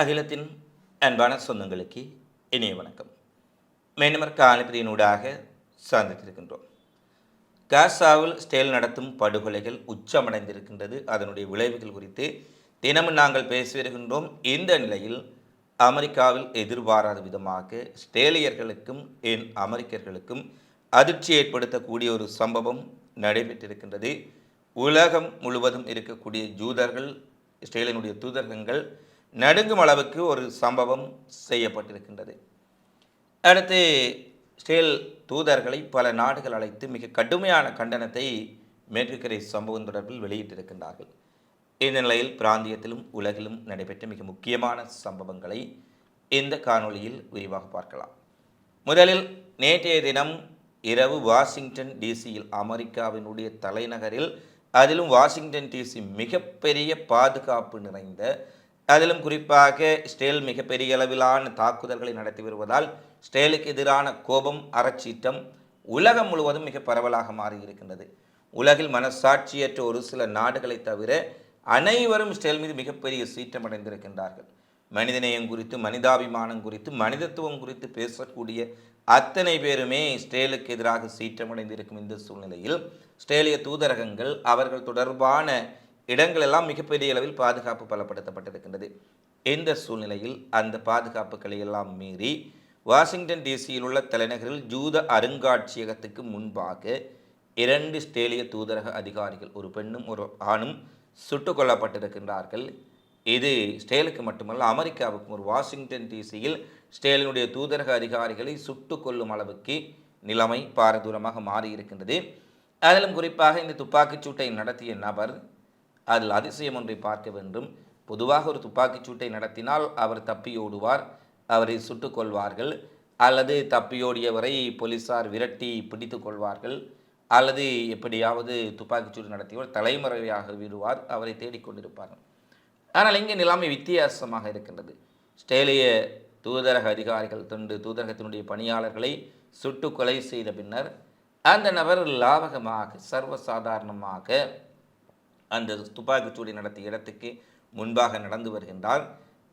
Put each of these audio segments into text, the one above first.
அகிலத்தின் அன்பான சொந்தங்களுக்கு இனிய வணக்கம். மேனமர் ஊடாக சார்ந்தித்திருக்கின்றோம் காசாவில் ஸ்டேல் நடத்தும் படுகொலைகள் உச்சமடைந்திருக்கின்றது. அதனுடைய விளைவுகள் குறித்து தினமும் நாங்கள் பேசி வருகின்றோம். இந்த நிலையில் அமெரிக்காவில் எதிர்பாராத விதமாக ஸ்டேலியர்களுக்கும் என் அமெரிக்கர்களுக்கும் அதிர்ச்சி ஏற்படுத்தக்கூடிய ஒரு சம்பவம் நடைபெற்றிருக்கின்றது. உலகம் முழுவதும் இருக்கக்கூடிய ஜூதர்கள் இஸ்ரேலினுடைய தூதரகங்கள் நடுங்கும் அளவுக்கு ஒரு சம்பவம் செய்யப்பட்டிருக்கின்றது. அடுத்து இஸ்ரேல் தூதர்களை பல நாடுகள் அழைத்து மிக கடுமையான கண்டனத்தை மேற்குக்கரை சம்பவம் தொடர்பில் வெளியிட்டிருக்கின்றார்கள். இந்த நிலையில் பிராந்தியத்திலும் உலகிலும் நடைபெற்ற மிக முக்கியமான சம்பவங்களை இந்த காணொளியில் விரிவாக பார்க்கலாம். முதலில் நேற்றைய தினம் இரவு வாஷிங்டன் டிசியில் அமெரிக்காவினுடைய தலைநகரில் அதிலும் வாஷிங்டன் டிசி மிகப்பெரிய பாதுகாப்பு நிறைந்த அதிலும் குறிப்பாக ஸ்டேல் மிகப்பெரிய அளவிலான தாக்குதல்களை நடத்தி வருவதால் இஸ்ரேலுக்கு எதிரான கோபம் அறச்சீற்றம் உலகம் முழுவதும் மிக பரவலாக மாறியிருக்கின்றது. உலகில் மனசாட்சியற்ற ஒரு சில நாடுகளை தவிர அனைவரும் ஸ்டேல் மீது மிகப்பெரிய சீற்றம் அடைந்திருக்கின்றார்கள். மனிதநேயம் குறித்து மனிதாபிமானம் குறித்து மனிதத்துவம் குறித்து பேசக்கூடிய அத்தனை பேருமே ஸ்டேலுக்கு எதிராக சீற்றமடைந்திருக்கும் இந்த சூழ்நிலையில் ஸ்டேலிய தூதரகங்கள் அவர்கள் தொடர்பான இடங்கள் எல்லாம் மிகப்பெரிய அளவில் பாதுகாப்பு பலப்படுத்தப்பட்டிருக்கின்றது. இந்த சூழ்நிலையில் அந்த பாதுகாப்புகளை எல்லாம் மீறி வாஷிங்டன் டிசியில் உள்ள தலைநகரில் ஜூத அருங்காட்சியகத்துக்கு முன்பாக இரண்டு ஸ்டேலிய தூதரக அதிகாரிகள் ஒரு பெண்ணும் ஒரு ஆணும் சுட்டு கொல்லப்பட்டிருக்கின்றார்கள். இது ஸ்டேலுக்கு மட்டுமல்ல அமெரிக்காவுக்கும் ஒரு வாஷிங்டன் டிசியில் ஸ்டேலினுடைய தூதரக அதிகாரிகளை சுட்டு கொல்லும் அளவுக்கு நிலைமை பாரதூரமாக மாறியிருக்கின்றது. அதிலும் குறிப்பாக இந்த துப்பாக்கிச் சூட்டை நடத்திய நபர் அதில் அதிசயம் ஒன்றை பார்க்க வேண்டும். பொதுவாக ஒரு துப்பாக்கிச் சூட்டை நடத்தினால் அவர் தப்பியோடுவார் அவரை சுட்டுக் கொள்வார்கள் அல்லது தப்பியோடியவரை போலீசார் விரட்டி பிடித்து கொள்வார்கள் அல்லது எப்படியாவது துப்பாக்கிச்சூடு நடத்தியவர் தலைமறைவாக விடுவார் அவரை தேடிக்கொண்டிருப்பார்கள் ஆனால் இங்கே நிலைமை வித்தியாசமாக இருக்கின்றது. ஸ்டேலிய தூதரக அதிகாரிகள் தொண்டு தூதரகத்தினுடைய பணியாளர்களை சுட்டு கொலை செய்த பின்னர் அந்த நபர் லாபகமாக சர்வசாதாரணமாக அந்த துப்பாக்கிச்சூடி நடத்திய இடத்துக்கு முன்பாக நடந்து வருகின்றார்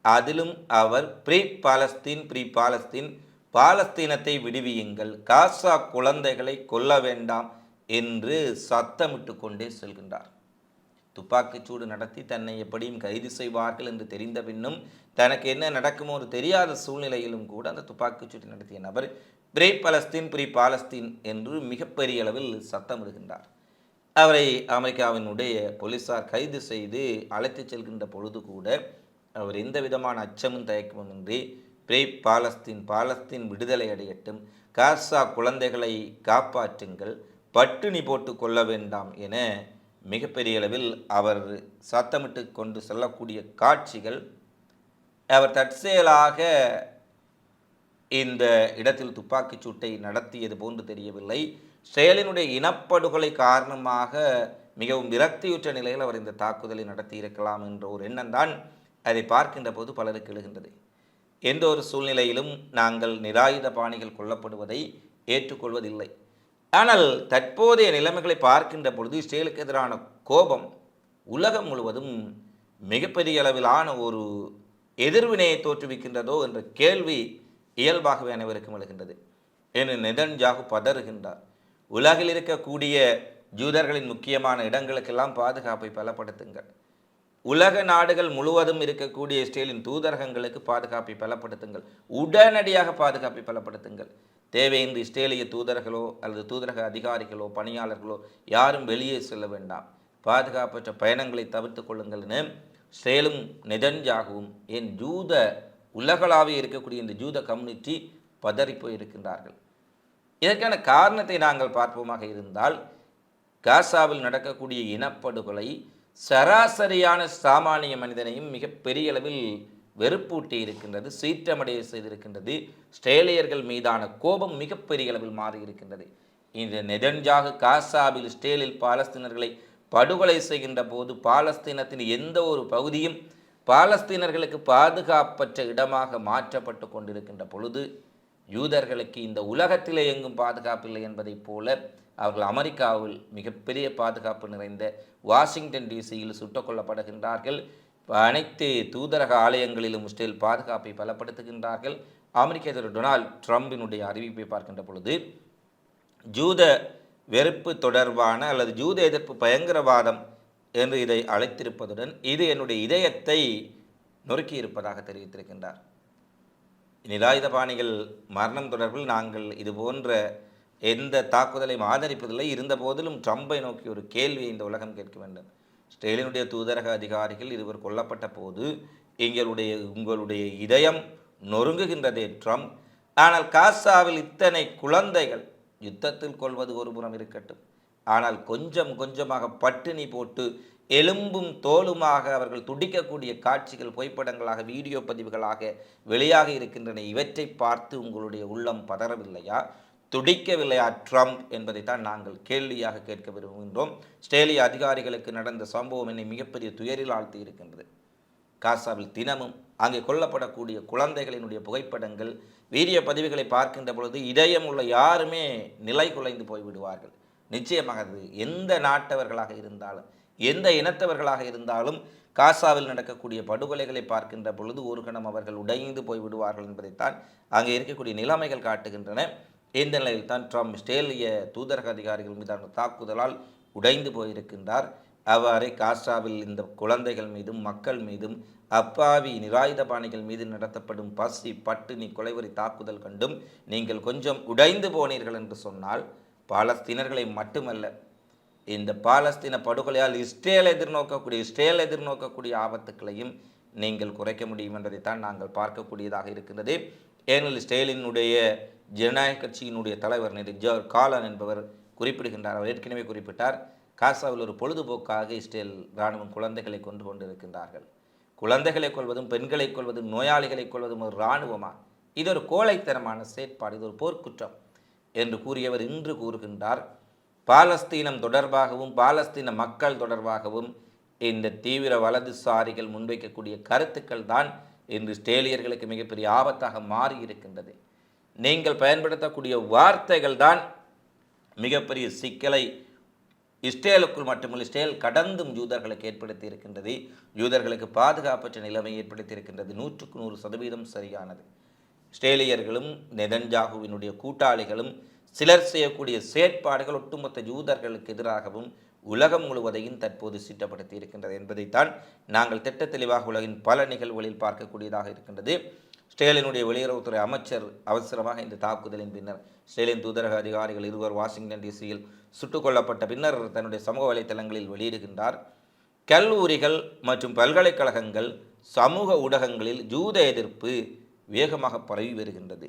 அதிலும் அவர் ப்ரீ பாலஸ்தீன் ப்ரீ பாலஸ்தீன் பாலஸ்தீனத்தை விடுவியுங்கள். காசா குழந்தைகளை கொல்ல வேண்டாம் என்று சத்தமிட்டு கொண்டே செல்கின்றார். துப்பாக்கிச்சூடு நடத்தி தன்னை எப்படியும் கைது செய்வார்கள் என்று தெரிந்த பின்னும் தனக்கு என்ன நடக்குமோ ஒரு தெரியாத சூழ்நிலையிலும் கூட அந்த துப்பாக்கிச்சூடு நடத்திய நபர் பிரே பலஸ்தீன் ப்ரீ பாலஸ்தீன் என்று மிகப்பெரிய அளவில் சத்தமிடுகின்றார். அவரை அமெரிக்காவினுடைய போலீசார் கைது செய்து அழைத்துச் செல்கின்ற பொழுது கூட அவர் எந்த விதமான அச்சமும் தயக்கமுமின்றி பிரே பாலஸ்தீன் பாலஸ்தீன் விடுதலை அடையட்டும் காசா குழந்தைகளை காப்பாற்றுங்கள் பட்டினி போட்டு கொள்ள வேண்டாம் என மிகப்பெரிய அளவில் அவர் சத்தமிட்டு கொண்டு செல்லக்கூடிய காட்சிகள் அவர் தற்செயலாக இந்த இடத்தில் துப்பாக்கிச் சூட்டை நடத்தியது போன்று தெரியவில்லை. செயலினுடைய இனப்படுகொலை காரணமாக மிகவும் விரக்தியுற்ற நிலையில் அவர் இந்த தாக்குதலை நடத்தி இருக்கலாம் என்ற ஒரு எண்ணம் தான் அதை பார்க்கின்ற போது பலருக்கு எழுகின்றது. எந்த ஒரு சூழ்நிலையிலும் நாங்கள் நிராயுத பாணிகள் கொல்லப்படுவதை ஏற்றுக்கொள்வதில்லை. ஆனால் தற்போதைய நிலைமைகளை பார்க்கின்ற பொழுது இஸ்ரேலுக்கு எதிரான கோபம் உலகம் முழுவதும் மிகப்பெரிய அளவிலான ஒரு எதிர்வினையை தோற்றுவிக்கின்றதோ என்ற கேள்வி இயல்பாகவே அனைவருக்கும் எழுகின்றது. என்று நெதன்ஜாகு பதறுகின்றார். உலகில் இருக்கக்கூடிய ஜூதர்களின் முக்கியமான இடங்களுக்கெல்லாம் பாதுகாப்பை பலப்படுத்துங்கள். உலக நாடுகள் முழுவதும் இருக்கக்கூடிய இஸ்ரேலின் தூதரகங்களுக்கு பாதுகாப்பை பலப்படுத்துங்கள். உடனடியாக பாதுகாப்பை பலப்படுத்துங்கள். தேவையின்றி இஸ்ரேலிய தூதர்களோ அல்லது தூதரக அதிகாரிகளோ பணியாளர்களோ யாரும் வெளியே செல்ல வேண்டாம். பாதுகாப்பற்ற பயணங்களை தவிர்த்து கொள்ளுங்கள்னு என இஸ்ரேலும் நெதன்ஜாகவும் என் ஜூத உலகளாவே இருக்கக்கூடிய இந்த ஜூத கம்யூனிட்டி பதறி போயிருக்கின்றார்கள் இதற்கான காரணத்தை நாங்கள் பார்ப்போமாக இருந்தால் காசாவில் நடக்கக்கூடிய இனப்படுகொலை சராசரியான சாமானிய மனிதனையும் மிகப்பெரிய அளவில் வெறுப்பூட்டி இருக்கின்றது சீற்றமடைய செய்திருக்கின்றது. ஸ்ட்ரேலியர்கள் மீதான கோபம் மிகப்பெரிய அளவில் மாறி இருக்கின்றது. இந்த நெதன்ஜாகு காசாவில் ஸ்டேலில் பாலஸ்தீனர்களை படுகொலை செய்கின்ற போது பாலஸ்தீனத்தின் எந்த ஒரு பகுதியும் பாலஸ்தீனர்களுக்கு பாதுகாப்பற்ற இடமாக மாற்றப்பட்டு கொண்டிருக்கின்ற பொழுது யூதர்களுக்கு இந்த உலகத்திலே எங்கும் பாதுகாப்பில்லை என்பதைப் போல அவர்கள் அமெரிக்காவில் மிகப்பெரிய பாதுகாப்பு நிறைந்த வாஷிங்டன் டிசியில் சுட்டுக் கொல்லப்படுகின்றார்கள். அனைத்து தூதரக ஆலயங்களிலும் இஸ்ரேல் பாதுகாப்பை பலப்படுத்துகின்றார்கள். அமெரிக்க அதிபர் டொனால்ட் ட்ரம்பினுடைய அறிவிப்பை பார்க்கின்ற பொழுது ஜூத வெறுப்பு தொடர்பான அல்லது ஜூத எதிர்ப்பு பயங்கரவாதம் என்று இதை அழைத்திருப்பதுடன் இது என்னுடைய இதயத்தை நொறுக்கி இருப்பதாக தெரிவித்திருக்கின்றார். நிராயுதபாணிகள் மரணம் தொடர்பில் நாங்கள் இது போன்ற எந்த தாக்குதலையும் ஆதரிப்பதில்லை. இருந்த போதிலும் ட்ரம்பை நோக்கி ஒரு கேள்வியை இந்த உலகம் கேட்க வேண்டும். ஸ்டேலினுடைய தூதரக அதிகாரிகள் இருவர் கொல்லப்பட்ட போது எங்களுடைய உங்களுடைய இதயம் நொறுங்குகின்றதே ட்ரம்ப். ஆனால் காசாவில் இத்தனை குழந்தைகள் யுத்தத்தில் கொள்வது ஒரு புறம் இருக்கட்டும். ஆனால் கொஞ்சம் கொஞ்சமாக பட்டினி போட்டு எலும்பும் தோலுமாக அவர்கள் துடிக்கக்கூடிய காட்சிகள் புகைப்படங்களாக வீடியோ பதிவுகளாக வெளியாக இருக்கின்றன. இவற்றை பார்த்து உங்களுடைய உள்ளம் பதறவில்லையா? துடிக்கவில்லையா ட்ரம்ப் என்பதைத்தான் நாங்கள் கேள்வியாக கேட்க விரும்புகின்றோம். ஸ்டேலிய அதிகாரிகளுக்கு நடந்த சம்பவம் என்னை மிகப்பெரிய துயரில் ஆழ்த்தி இருக்கின்றது. காசாவில் தினமும் அங்கே கொல்லப்படக்கூடிய குழந்தைகளினுடைய புகைப்படங்கள் வீடியோ பதிவுகளை பார்க்கின்ற பொழுது இதயம் உள்ள யாருமே நிலை குலைந்து போய்விடுவார்கள். நிச்சயமாக அது எந்த நாட்டவர்களாக இருந்தாலும் எந்த இனத்தவர்களாக இருந்தாலும் காசாவில் நடக்கக்கூடிய படுகொலைகளை பார்க்கின்ற பொழுது ஒரு கணம் அவர்கள் உடைந்து போய் விடுவார்கள் என்பதைத்தான் அங்கே இருக்கக்கூடிய நிலைமைகள் காட்டுகின்றன. இந்த நிலையில் தான் ட்ரம்ப் ஸ்டேலிய தூதரக அதிகாரிகள் மீதான தாக்குதலால் உடைந்து போயிருக்கின்றார். அவ்வாறே காசாவில் இந்த குழந்தைகள் மீதும் மக்கள் மீதும் அப்பாவி நிராயுதபாணிகள் மீது நடத்தப்படும் பசி பட்டினி கொலைவரி தாக்குதல் கண்டும் நீங்கள் கொஞ்சம் உடைந்து போனீர்கள் என்று சொன்னால் பாலஸ்தீனர்களை மட்டுமல்ல இந்த பாலஸ்தீன படுகொலையால் இஸ்ரேல் எதிர்நோக்கக்கூடிய இஸ்ரேல் எதிர்நோக்கக்கூடிய ஆபத்துக்களையும் நீங்கள் குறைக்க முடியும் என்பதைத்தான் நாங்கள் பார்க்கக்கூடியதாக இருக்கின்றது. ஏனெனில் இஸ்ரேலினுடைய ஜனநாயக கட்சியினுடைய தலைவர் நேற்று ஜோர் காலன் என்பவர் குறிப்பிடுகின்றார். அவர் ஏற்கனவே குறிப்பிட்டார் காசாவில் ஒரு பொழுதுபோக்காக இஸ்ரேல் இராணுவம் குழந்தைகளை கொண்டு கொண்டிருக்கின்றார்கள் குழந்தைகளை கொள்வதும் பெண்களை கொள்வதும் நோயாளிகளை கொள்வதும் ஒரு இராணுவமா? இது ஒரு கோழைத்தனமான செயற்பாடு இது ஒரு போர்க்குற்றம் என்று கூறியவர் இன்று கூறுகின்றார். பாலஸ்தீனம் தொடர்பாகவும் பாலஸ்தீன மக்கள் தொடர்பாகவும் இந்த தீவிர வலதுசாரிகள் முன்வைக்கக்கூடிய கருத்துக்கள் தான் இன்று ஸ்டேலியர்களுக்கு மிகப்பெரிய ஆபத்தாக மாறி இருக்கின்றது. நீங்கள் பயன்படுத்தக்கூடிய வார்த்தைகள் தான் மிகப்பெரிய சிக்கலை இஸ்ரேலுக்குள் மட்டுமல்ல இஸ்ரேல் கடந்தும் யூதர்களுக்கு ஏற்படுத்தி இருக்கின்றது. யூதர்களுக்கு பாதுகாப்பற்ற நிலைமை ஏற்படுத்தி இருக்கின்றது. நூற்றுக்கு நூறு சதவீதம் சரியானது. இஸ்ரேலியர்களும் நெதன்ஜாகுவினுடைய கூட்டாளிகளும் சிலர் செய்யக்கூடிய செயற்பாடுகள் ஒட்டுமொத்த ஜூதர்களுக்கு எதிராகவும் உலகம் முழுவதையும் தற்போது சீட்டப்படுத்தி இருக்கின்றது என்பதைத்தான் நாங்கள் திட்ட தெளிவாக உலகின் பல நிகழ்வுகளில் பார்க்கக்கூடியதாக இருக்கின்றது. ஸ்டேலினுடைய வெளியுறவுத்துறை அமைச்சர் அவசரமாக இந்த தாக்குதலின் பின்னர் ஸ்டேலின் தூதரக அதிகாரிகள் இருவர் வாஷிங்டன் டிசியில் சுட்டுக் கொல்லப்பட்ட பின்னர் தன்னுடைய சமூக வலைத்தளங்களில் வெளியிடுகின்றார். கல்லூரிகள் மற்றும் பல்கலைக்கழகங்கள் சமூக ஊடகங்களில் ஜூத எதிர்ப்பு வேகமாக பரவி வருகின்றது.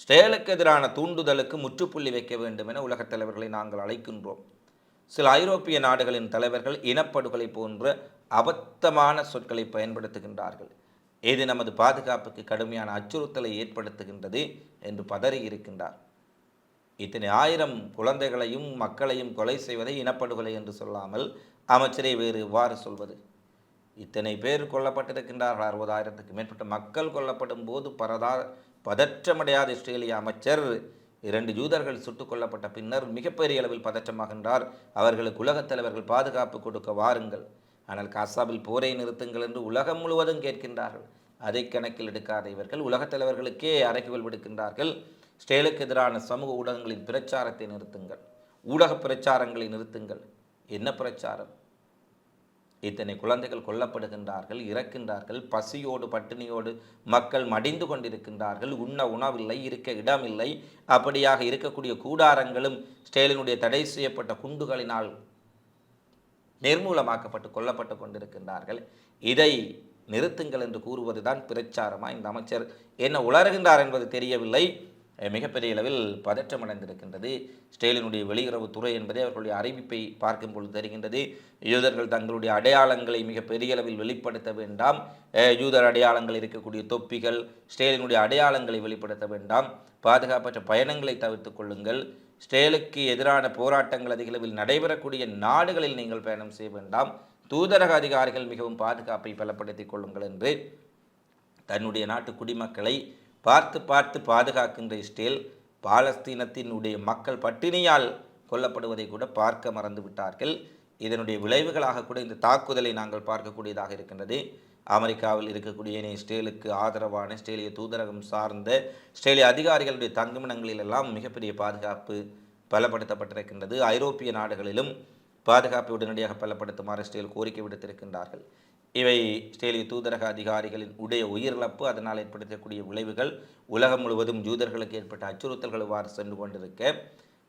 ஸ்டேலுக்கு எதிரான தூண்டுதலுக்கு முற்றுப்புள்ளி வைக்க வேண்டும் என உலகத் தலைவர்களை நாங்கள் அழைக்கின்றோம். சில ஐரோப்பிய நாடுகளின் தலைவர்கள் இனப்படுகொலை போன்ற அபத்தமான சொற்களை பயன்படுத்துகின்றார்கள். இது நமது பாதுகாப்புக்கு கடுமையான அச்சுறுத்தலை ஏற்படுத்துகின்றது என்று பதறி இருக்கின்றார். இத்தனை ஆயிரம் குழந்தைகளையும் மக்களையும் கொலை செய்வதை இனப்படுகொலை என்று சொல்லாமல் அமைச்சரை வேறு எவ்வாறு சொல்வது. இத்தனை பேர் கொல்லப்பட்டிருக்கின்றார்கள். அறுபதாயிரத்துக்கு மேற்பட்ட மக்கள் கொல்லப்படும் போது பரதா பதற்றமடையாத இஸ்ரேலிய அமைச்சர் இரண்டு ஜூதர்கள் சுட்டுக் கொல்லப்பட்ட பின்னர் மிகப்பெரிய அளவில் பதற்றமாகின்றார். அவர்களுக்கு உலகத் தலைவர்கள் பாதுகாப்பு கொடுக்க வாருங்கள். ஆனால் காசாவில் போரை நிறுத்துங்கள் என்று உலகம் முழுவதும் கேட்கின்றார்கள். அதை கணக்கில் எடுக்காத இவர்கள் உலகத் தலைவர்களுக்கே அறைகுவல் விடுக்கின்றார்கள். ஸ்டேலுக்கு எதிரான சமூக ஊடகங்களின் பிரச்சாரத்தை நிறுத்துங்கள். ஊடக பிரச்சாரங்களை நிறுத்துங்கள். என்ன பிரச்சாரம்? இத்தனை குழந்தைகள் கொல்லப்படுகின்றார்கள் இறக்கின்றார்கள் பசியோடு பட்டினியோடு மக்கள் மடிந்து கொண்டிருக்கின்றார்கள் உண்ண உணவில்லை இருக்க இடமில்லை. அப்படியாக இருக்கக்கூடிய கூடாரங்களும் ஸ்டேலினுடைய தடை செய்யப்பட்ட குண்டுகளினால் நிர்மூலமாக்கப்பட்டு கொல்லப்பட்டு கொண்டிருக்கின்றார்கள். இதை நிறுத்துங்கள் என்று கூறுவதுதான் பிரச்சாரமா? இந்த அமைச்சர் என்ன உளறுகின்றார் என்பது தெரியவில்லை. மிகப்பெரிய அளவில் பதற்றமடைந்திருக்கின்றது ஸ்டேலினுடைய வெளியுறவுத்துறை என்பதை அவர்களுடைய அறிவிப்பை பார்க்கும் பொழுது தெரிகின்றது. யூதர்கள் தங்களுடைய அடையாளங்களை மிக பெரிய அளவில் வெளிப்படுத்த வேண்டாம். யூதர் அடையாளங்கள் இருக்கக்கூடிய தொப்பிகள் ஸ்டேலினுடைய அடையாளங்களை வெளிப்படுத்த வேண்டாம். பாதுகாப்பற்ற பயணங்களை தவிர்த்துக் கொள்ளுங்கள். ஸ்டேலுக்கு எதிரான போராட்டங்கள் அதிக அளவில் நடைபெறக்கூடிய நாடுகளில் நீங்கள் பயணம் செய்ய வேண்டாம். தூதரக அதிகாரிகள் மிகவும் பாதுகாப்பை பலப்படுத்திக் கொள்ளுங்கள் என்று தன்னுடைய நாட்டு குடிமக்களை பார்த்து பார்த்து பாதுகாக்கின்ற இஸ்ரேல் பாலஸ்தீனத்தினுடைய மக்கள் பட்டினியால் கொல்லப்படுவதை கூட பார்க்க மறந்து விட்டார்கள். இதனுடைய விளைவுகளாக கூட இந்த தாக்குதலை நாங்கள் பார்க்கக்கூடியதாக இருக்கின்றது. அமெரிக்காவில் இருக்கக்கூடிய இஸ்ரேலுக்கு ஆதரவான இஸ்ரேலிய தூதரகம் சார்ந்த இஸ்ரேலிய அதிகாரிகளுடைய தங்குமிடங்களில் எல்லாம் மிகப்பெரிய பாதுகாப்பு பலப்படுத்தப்பட்டிருக்கின்றது. ஐரோப்பிய நாடுகளிலும் பாதுகாப்பை உடனடியாக பலப்படுத்துமாறு இஸ்ரேல் கோரிக்கை விடுத்திருக்கின்றார்கள். இவை இஸ்ரேலிய தூதரக அதிகாரிகளின் உடைய உயிரிழப்பு அதனால் ஏற்படுத்தக்கூடிய விளைவுகள். உலகம் முழுவதும் ஜூதர்களுக்கு ஏற்பட்ட அச்சுறுத்தல்கள் இவ்வாறு சென்று கொண்டிருக்க.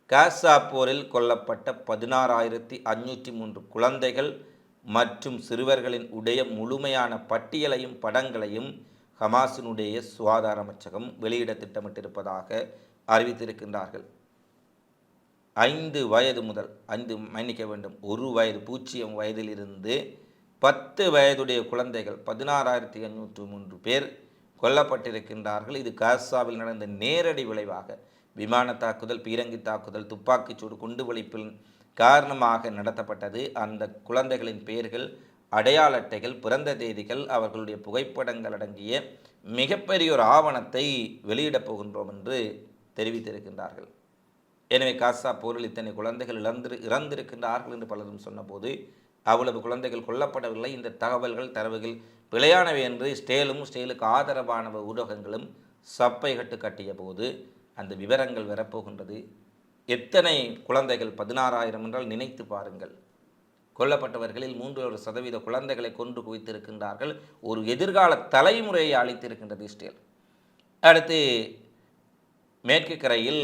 காசா போரில் கொல்லப்பட்ட பதினாறாயிரத்தி அஞ்சூற்றி மூன்று குழந்தைகள் மற்றும் சிறுவர்களின் உடைய முழுமையான பட்டியலையும் படங்களையும் ஹமாஸினுடைய சுகாதார அமைச்சகம் வெளியிட திட்டமிட்டிருப்பதாக அறிவித்திருக்கின்றார்கள். ஐந்து வயது முதல் ஐந்து மன்னிக்க வேண்டும் ஒரு வயது பூஜ்ஜியம் வயதிலிருந்து பத்து வயதுடைய குழந்தைகள் பதினாறாயிரத்தி எண்ணூற்று மூன்று பேர் கொல்லப்பட்டிருக்கின்றார்கள். இது காசாவில் நடந்த நேரடி விளைவாக விமான தாக்குதல் பீரங்கி தாக்குதல் துப்பாக்கிச்சூடு குண்டுவெடிப்பின் காரணமாக நடத்தப்பட்டது. அந்த குழந்தைகளின் பெயர்கள் அடையாள அட்டைகள் பிறந்த தேதிகள் அவர்களுடைய புகைப்படங்கள் அடங்கிய மிகப்பெரிய ஒரு ஆவணத்தை வெளியிடப் போகின்றோம் என்று தெரிவித்திருக்கின்றார்கள். எனவே காசா போரில் இத்தனை குழந்தைகள் இழந்து இறந்திருக்கின்றார்கள் என்று பலரும் சொன்னபோது அவ்வளவு குழந்தைகள் கொல்லப்படவில்லை. இந்த தகவல்கள் தரவுகள் பிழையானவை என்று ஸ்டேலும் ஸ்டேலுக்கு ஆதரவான ஊடகங்களும் சப்பை கட்டு கட்டிய போது அந்த விவரங்கள் வரப்போகின்றது. எத்தனை குழந்தைகள் பதினாறாயிரம் என்றால் நினைத்து பாருங்கள். கொல்லப்பட்டவர்களில் மூன்று ஒரு சதவீத குழந்தைகளை கொன்று குவித்திருக்கின்றார்கள். ஒரு எதிர்கால தலைமுறையை அளித்திருக்கின்றது இஸ்ரேல் அடுத்து மேற்கு கரையில்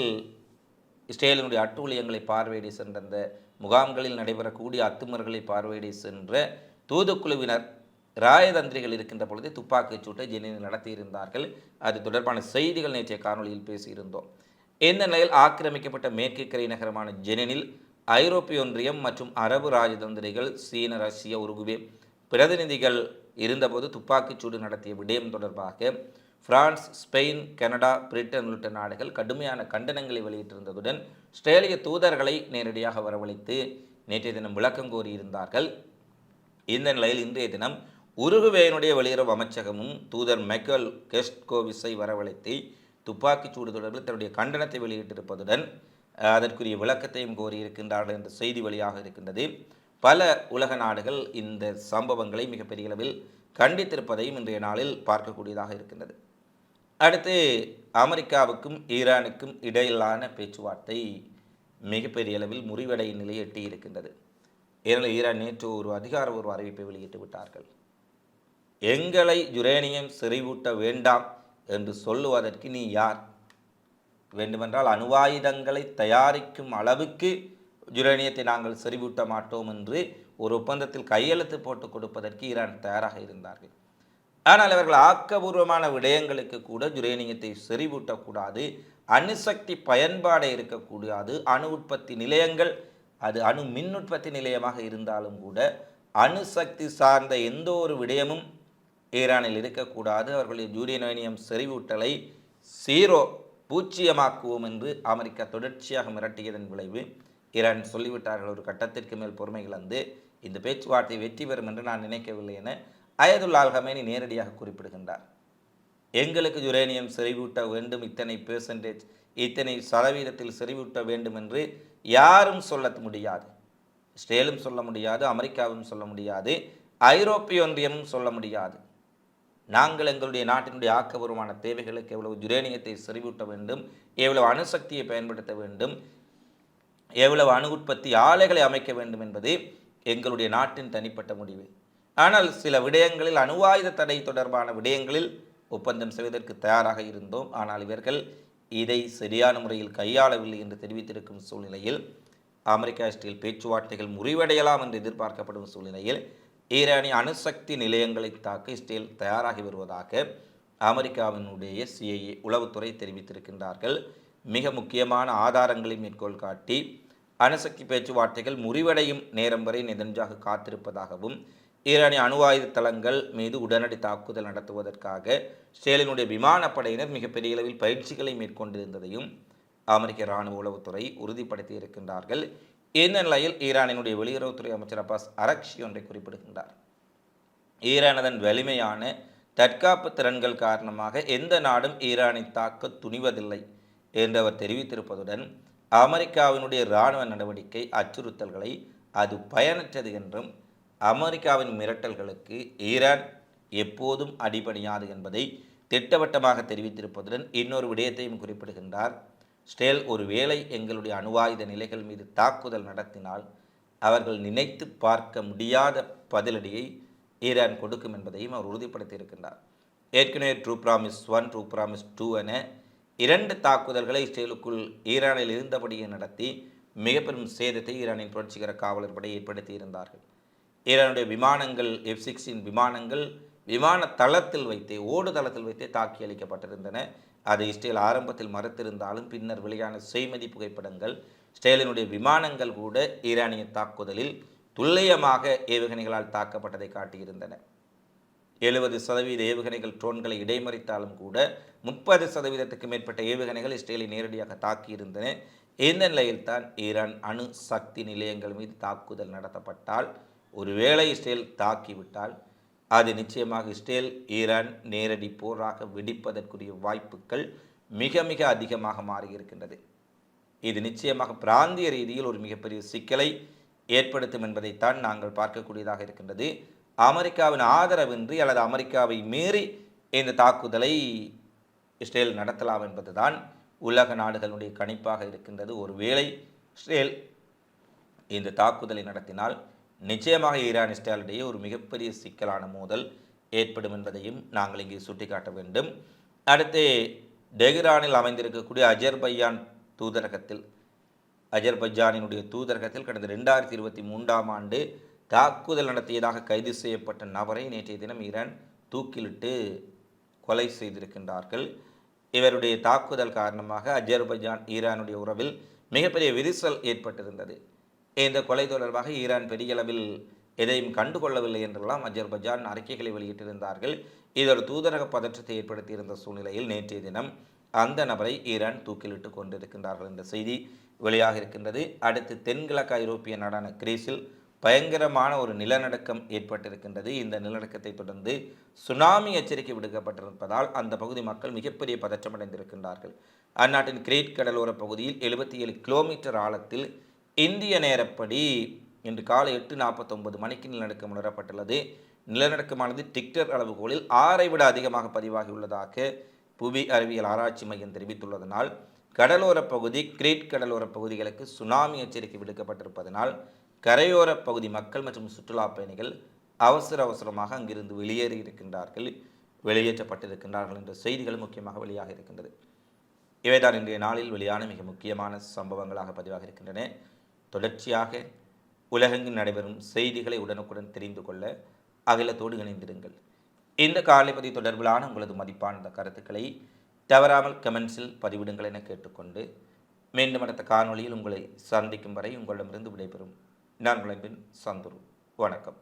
இஸ்ரேலினுடைய அட்டூழியங்களை பார்வையிட சென்ற அந்த முகாம்களில் நடைபெறக்கூடிய அத்துமர்களை பார்வையிட சென்ற தூதுக்குழுவினர் ராயதந்திரிகள் இருக்கின்ற பொழுது துப்பாக்கிச் சூட்டை ஜெனினில் நடத்தியிருந்தார்கள். அது தொடர்பான செய்திகள் நேற்றைய காணொலியில் பேசியிருந்தோம். இந்த நிலையில் ஆக்கிரமிக்கப்பட்ட மேற்கு கரை நகரமான ஜெனினில் ஐரோப்பிய ஒன்றியம் மற்றும் அரபு ராஜதந்திரிகள் சீன ரஷ்ய உருகுவே பிரதிநிதிகள் இருந்தபோது துப்பாக்கிச்சூடு நடத்திய விடயம் தொடர்பாக பிரான்ஸ் ஸ்பெயின் கனடா பிரிட்டன் உள்ளிட்ட நாடுகள் கடுமையான கண்டனங்களை வெளியிட்டிருந்ததுடன் ஆஸ்திரேலிய தூதர்களை நேரடியாக வரவழைத்து நேற்றைய தினம் விளக்கம் கோரியிருந்தார்கள். இந்த நிலையில் இன்றைய தினம் உருகுவேனுடைய வெளியுறவு அமைச்சகமும் தூதர் மைக்கேல் கெஸ்ட்கோவிஸை வரவழைத்து துப்பாக்கிச் சூடு தொடர்பில் தன்னுடைய கண்டனத்தை வெளியிட்டிருப்பதுடன் அதற்குரிய விளக்கத்தையும் கோரியிருக்கின்றார்கள் என்ற செய்தி வழியாக இருக்கின்றது. பல உலக நாடுகள் இந்த சம்பவங்களை மிகப்பெரிய அளவில் கண்டித்திருப்பதையும் இன்றைய நாளில் பார்க்கக்கூடியதாக இருக்கின்றது. அடுத்து அமெரிக்காவுக்கும் ஈரானுக்கும் இடையிலான பேச்சுவார்த்தை மிகப்பெரிய அளவில் முறிவடைய நிலையை எட்டி இருக்கின்றது ஏனெனில் ஈரான் நேற்று ஒரு அதிகாரபூர்வ அறிவிப்பை வெளியிட்டு விட்டார்கள். எங்களை யுரேனியம் செறிவூட்ட வேண்டாம் என்று சொல்லுவதற்கு நீ யார்? வேண்டுமென்றால் அணுவாயுதங்களை தயாரிக்கும் அளவுக்கு யுரேனியத்தை நாங்கள் செறிவூட்ட மாட்டோம் என்று ஒரு ஒப்பந்தத்தில் கையெழுத்து போட்டு கொடுப்பதற்கு ஈரான் தயாராக இருந்தார்கள். ஆனால் அவர்கள் ஆக்கபூர்வமான விடயங்களுக்கு கூட யுரேனியத்தை செறிவூட்டக்கூடாது. அணுசக்தி பயன்பாடே இருக்கக்கூடாது. அணு உற்பத்தி நிலையங்கள் அது அணு மின் உற்பத்தி நிலையமாக இருந்தாலும் கூட அணுசக்தி சார்ந்த எந்த ஒரு விடயமும் ஈரானில் இருக்கக்கூடாது. அவர்களுடைய யூரேனியம் செறிவூட்டலை சீரோ பூச்சியமாக்குவோம் என்று அமெரிக்கா தொடர்ச்சியாக மிரட்டியதன் விளைவு ஈரான் சொல்லிவிட்டார்கள். ஒரு கட்டத்திற்கு மேல் பொறுமை இழந்து இந்த பேச்சுவார்த்தை வெற்றி பெறும் என்று நான் நினைக்கவில்லை என அயதுல்லா அல் ஹமேனி நேரடியாக குறிப்பிடுகின்றார். எங்களுக்கு யுரேனியம் செறிவூட்ட வேண்டும் இத்தனை பெர்சன்டேஜ் இத்தனை சதவீதத்தில் செறிவூட்ட வேண்டும் என்று யாரும் சொல்ல முடியாது. இஸ்ரேலும் சொல்ல முடியாது அமெரிக்காவும் சொல்ல முடியாது ஐரோப்பிய ஒன்றியமும் சொல்ல முடியாது. நாங்கள் எங்களுடைய நாட்டினுடைய ஆக்கபூர்வமான தேவைகளுக்கு எவ்வளவு யுரேனியத்தை செறிவூட்ட வேண்டும் எவ்வளவு அணுசக்தியை பயன்படுத்த வேண்டும் எவ்வளவு அணு உற்பத்தி ஆலைகளை அமைக்க வேண்டும் என்பது எங்களுடைய நாட்டின் தனிப்பட்ட முடிவு. ஆனால் சில விடயங்களில் அணுவாயுத தடை தொடர்பான விடயங்களில் ஒப்பந்தம் செய்வதற்கு தயாராக இருந்தோம். ஆனால் இவர்கள் இதை சரியான முறையில் கையாளவில்லை என்று தெரிவித்திருக்கும் சூழ்நிலையில் அமெரிக்கா இஸ்ரேல் பேச்சுவார்த்தைகள் முறிவடையலாம் என்று எதிர்பார்க்கப்படும் சூழ்நிலையில் ஈரானிய அணுசக்தி நிலையங்களை தாக்க இஸ்ரேல் தயாராகி வருவதாக அமெரிக்காவினுடைய சிஐஏ உளவுத்துறை தெரிவித்திருக்கின்றார்கள். மிக முக்கியமான ஆதாரங்களை மேற்கோள் காட்டி அணுசக்தி பேச்சுவார்த்தைகள் முறிவடையும் நேரம் வரை நெதஞ்சாக காத்திருப்பதாகவும் ஈரானிய அணு ஆயுத தளங்கள் மீது உடனடி தாக்குதல் நடத்துவதற்காக இஸ்ரேலினுடைய விமானப்படையினர் மிகப்பெரிய அளவில் பயிற்சிகளை மேற்கொண்டிருந்ததையும் அமெரிக்க இராணுவ உளவுத்துறை உறுதிப்படுத்தி இருக்கின்றார்கள். இந்த நிலையில் ஈரானினுடைய வெளியுறவுத்துறை அமைச்சர் அப்பாஸ் அரக்ஷி ஒன்றை குறிப்பிடுகின்றார். ஈரானதன் அதன் வலிமையான தற்காப்பு திறன்கள் காரணமாக எந்த நாடும் ஈரானை தாக்க துணிவதில்லை என்று அவர் தெரிவித்திருப்பதுடன் அமெரிக்காவினுடைய இராணுவ நடவடிக்கை அச்சுறுத்தல்களை அது பயனற்றது என்றும் அமெரிக்காவின் மிரட்டல்களுக்கு ஈரான் எப்போதும் அடிபணியாது என்பதை திட்டவட்டமாக தெரிவித்திருப்பதுடன் இன்னொரு விடயத்தையும் குறிப்பிடுகின்றார். ஸ்டேல் ஒருவேளை எங்களுடைய அணுவாயுத நிலைகள் மீது தாக்குதல் நடத்தினால் அவர்கள் நினைத்து பார்க்க முடியாத பதிலடியை ஈரான் கொடுக்கும் என்பதையும் அவர் உறுதிப்படுத்தியிருக்கின்றார். ஏற்கனவே true promise one true promise two என இரண்டு தாக்குதல்களை இஸ்ரேலுக்குள் ஈரானில் இருந்தபடியே நடத்தி மிக பெரும் சேதத்தை ஈரானின் புரட்சிகர காவலர் படை ஏற்படுத்தியிருந்தார்கள். ஈரானுடைய விமானங்கள் எஃப் சிக்ஸ்டீன் விமானங்கள் விமான தளத்தில் வைத்தே ஓடு தளத்தில் வைத்தே தாக்கி அளிக்கப்பட்டிருந்தன அதை இஸ்ரேல் ஆரம்பத்தில் மறுத்திருந்தாலும் பின்னர் வெளியான செய்மதி புகைப்படங்கள் இஸ்ரேலினுடைய விமானங்கள் கூட ஈரானிய தாக்குதலில் துல்லியமாக ஏவுகணைகளால் தாக்கப்பட்டதை காட்டியிருந்தன. எழுபது சதவீத ஏவுகணைகள் ட்ரோன்களை இடைமறித்தாலும் கூட முப்பது சதவீதத்துக்கு மேற்பட்ட ஏவுகணைகள் இஸ்ரேலை நேரடியாக தாக்கியிருந்தன. இந்த நிலையில்தான் ஈரான் அணு சக்தி நிலையங்கள் மீது தாக்குதல் நடத்தப்பட்டால் ஒருவேளை இஸ்ரேல் தாக்கிவிட்டால் அது நிச்சயமாக இஸ்ரேல் ஈரான் நேரடி போராக வெடிப்பதற்குரிய வாய்ப்புகள் மிக மிக அதிகமாக மாறியிருக்கின்றது. இது நிச்சயமாக பிராந்திய ரீதியில் ஒரு மிகப்பெரிய சிக்கலை ஏற்படுத்தும் என்பதைத்தான் நாங்கள் பார்க்கக்கூடியதாக இருக்கின்றது. அமெரிக்காவின் ஆதரவின்றி அல்லது அமெரிக்காவை மீறி இந்த தாக்குதலை இஸ்ரேல் நடத்தலாம் என்பதுதான் உலக நாடுகளுடைய கணிப்பாக இருக்கின்றது. ஒருவேளை இஸ்ரேல் இந்த தாக்குதலை நடத்தினால் நிச்சயமாக ஈரான் இஸ்ரேலிடையே ஒரு மிகப்பெரிய சிக்கலான மோதல் ஏற்படும் என்பதையும் நாங்கள் இங்கே சுட்டிக்காட்ட வேண்டும். அடுத்து டெஹ்ரானில் அமைந்திருக்கக்கூடிய அஜர்பையான் தூதரகத்தில் அஜர்பைஜானினுடைய தூதரகத்தில் கடந்த ரெண்டாயிரத்தி இருபத்தி மூன்றாம் ஆண்டு தாக்குதல் நடத்தியதாக கைது செய்யப்பட்ட நபரை நேற்றைய தினம் ஈரான் தூக்கிலிட்டு கொலை செய்திருக்கின்றார்கள். இவருடைய தாக்குதல் காரணமாக அஜர்பைஜான் ஈரானுடைய உறவில் மிகப்பெரிய விரிசல் ஏற்பட்டிருந்தது. இந்த கொலை தொடர்பாக ஈரான் பெரிய அளவில் எதையும் கண்டுகொள்ளவில்லை என்றெல்லாம் அஜர்பைஜான் அறிக்கைகளை வெளியிட்டிருந்தார்கள். இதொரு தூதரக பதற்றத்தை ஏற்படுத்தியிருந்த சூழ்நிலையில் நேற்றைய தினம் அந்த நபரை ஈரான் தூக்கிலிட்டு கொண்டிருக்கின்றார்கள் என்ற செய்தி வெளியாக இருக்கின்றது. அடுத்து தென்கிழக்கு ஐரோப்பிய நாடான கிரீஸில் பயங்கரமான ஒரு நிலநடுக்கம் ஏற்பட்டிருக்கின்றது. இந்த நிலநடுக்கத்தை தொடர்ந்து சுனாமி எச்சரிக்கை விடுக்கப்பட்டிருப்பதால் அந்த பகுதி மக்கள் மிகப்பெரிய பதற்றமடைந்திருக்கின்றார்கள். அந்நாட்டின் கிரேட் கடலோர பகுதியில் எழுபத்தி ஏழு கிலோமீட்டர் ஆழத்தில் இந்திய நேரப்படி இன்று காலை எட்டு நாற்பத்தொன்பது மணிக்கு நிலநடுக்கம் உணரப்பட்டுள்ளது. நிலநடுக்கமானது டிக்டர் அளவுகோலில் ஆறை விட அதிகமாக பதிவாகியுள்ளதாக புவி அறிவியல் ஆராய்ச்சி மையம் தெரிவித்துள்ளதனால் கடலோர பகுதி கிரேட் கடலோர பகுதிகளுக்கு சுனாமி எச்சரிக்கை விடுக்கப்பட்டிருப்பதனால் கரையோர பகுதி மக்கள் மற்றும் சுற்றுலா பயணிகள் அவசர அவசரமாக அங்கிருந்து வெளியேறி இருக்கின்றார்கள் வெளியேற்றப்பட்டிருக்கின்றார்கள் என்ற செய்திகள் முக்கியமாக வெளியாக இருக்கின்றது. இவைதான் இன்றைய நாளில் வெளியான மிக முக்கியமான சம்பவங்களாக பதிவாக இருக்கின்றன. தொடர்ச்சியாக உலகெங்கில் நடைபெறும் செய்திகளை உடனுக்குடன் தெரிந்து கொள்ள அகிலத்தோடு இணைந்திருங்கள். இந்த காலைப்பதி தொடர்பிலான உங்களது மதிப்பான கருத்துக்களை தவறாமல் கமெண்ட்ஸில் பதிவிடுங்கள் என கேட்டுக்கொண்டு மீண்டும் அடுத்த காணொளியில் உங்களை சந்திக்கும் வரை உங்களிடமிருந்து விடைபெறும். நான் உழைப்பின் சந்துரு. வணக்கம்.